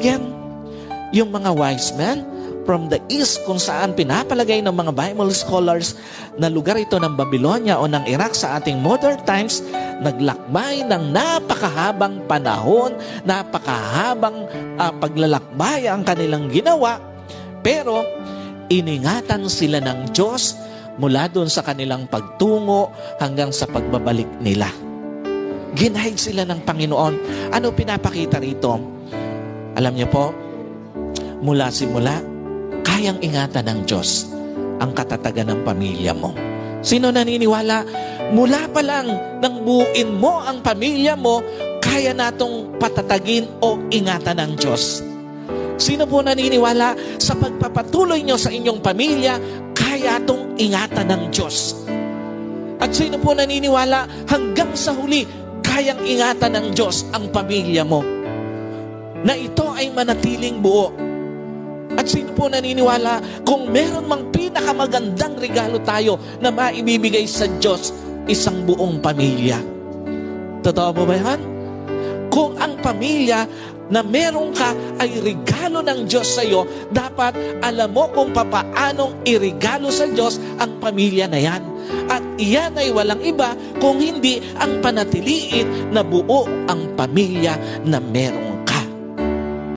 Again, yung mga wise men from the east kung saan pinapalagay ng mga Bible scholars na lugar ito ng Babylonia o ng Iraq sa ating modern times, naglakbay ng napakahabang panahon, napakahabang ah, paglalakbay ang kanilang ginawa, pero iningatan sila ng Diyos mula doon sa kanilang pagtungo hanggang sa pagbabalik nila. Ginahid sila ng Panginoon. Ano pinapakita rito? Alam niyo po, mula simula, kayang ingatan ng Diyos ang katatagan ng pamilya mo. Sino naniniwala? Mula pa lang nang buuin mo ang pamilya mo, kaya natong patatagin o ingatan ng Diyos. Sino po naniniwala sa pagpapatuloy nyo sa inyong pamilya, kaya itong ingatan ng Diyos? At sino po naniniwala hanggang sa huli, kayang ingatan ng Diyos ang pamilya mo? Na ito ay manatiling buo. At sino po naniniwala kung meron mang pinakamagandang regalo tayo na maibibigay sa Diyos, isang buong pamilya? Totoo po ba yan? Kung ang pamilya na meron ka ay regalo ng Diyos sa iyo, dapat alam mo kung papaanong irigalo sa Diyos ang pamilya na yan. At iyan ay walang iba kung hindi ang panatiliin na buo ang pamilya na merong